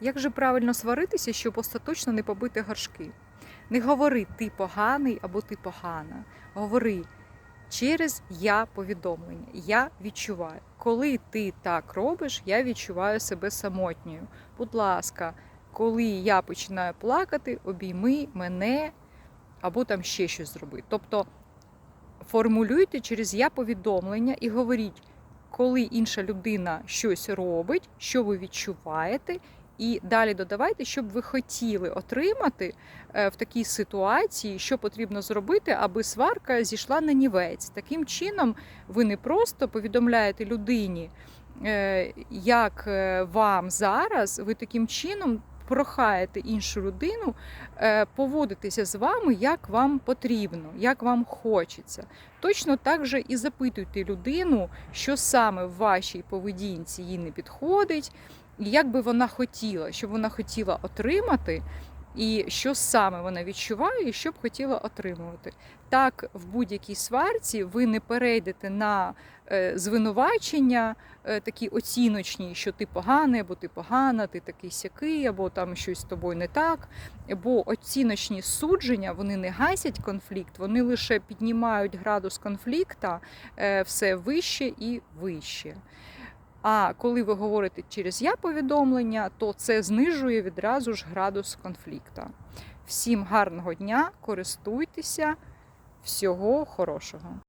Як же правильно сваритися, щоб остаточно не побити горшки? Не говори ти поганий або ти погана. Говори через я повідомлення. Я відчуваю. Коли ти так робиш, я відчуваю себе самотньою. Будь ласка, коли я починаю плакати, обійми мене або там ще щось зроби. Тобто формулюйте через я повідомлення і говоріть, коли інша людина щось робить, що ви відчуваєте, і далі додавайте, що б ви хотіли отримати е, в такій ситуації, що потрібно зробити, аби сварка зійшла на нівець. Таким чином, ви не просто повідомляєте людині, е, як е, вам зараз, ви таким чином прохаєте іншу людину е, поводитися з вами, як вам потрібно, як вам хочеться. Точно так же і запитуйте людину, що саме в вашій поведінці їй не підходить, і як би вона хотіла, що вона хотіла отримати, і що саме вона відчуває, і що б хотіла отримувати. Так, в будь-якій сварці ви не перейдете на е, звинувачення, е, такі оціночні, що ти поганий, або ти погана, ти такий сякий, або там щось з тобою не так. Бо оціночні судження вони не гасять конфлікт, вони лише піднімають градус конфлікта е, все вище і вище. А коли ви говорите через я повідомлення, то це знижує відразу ж градус конфлікта. Всім гарного дня, користуйтеся, всього хорошого.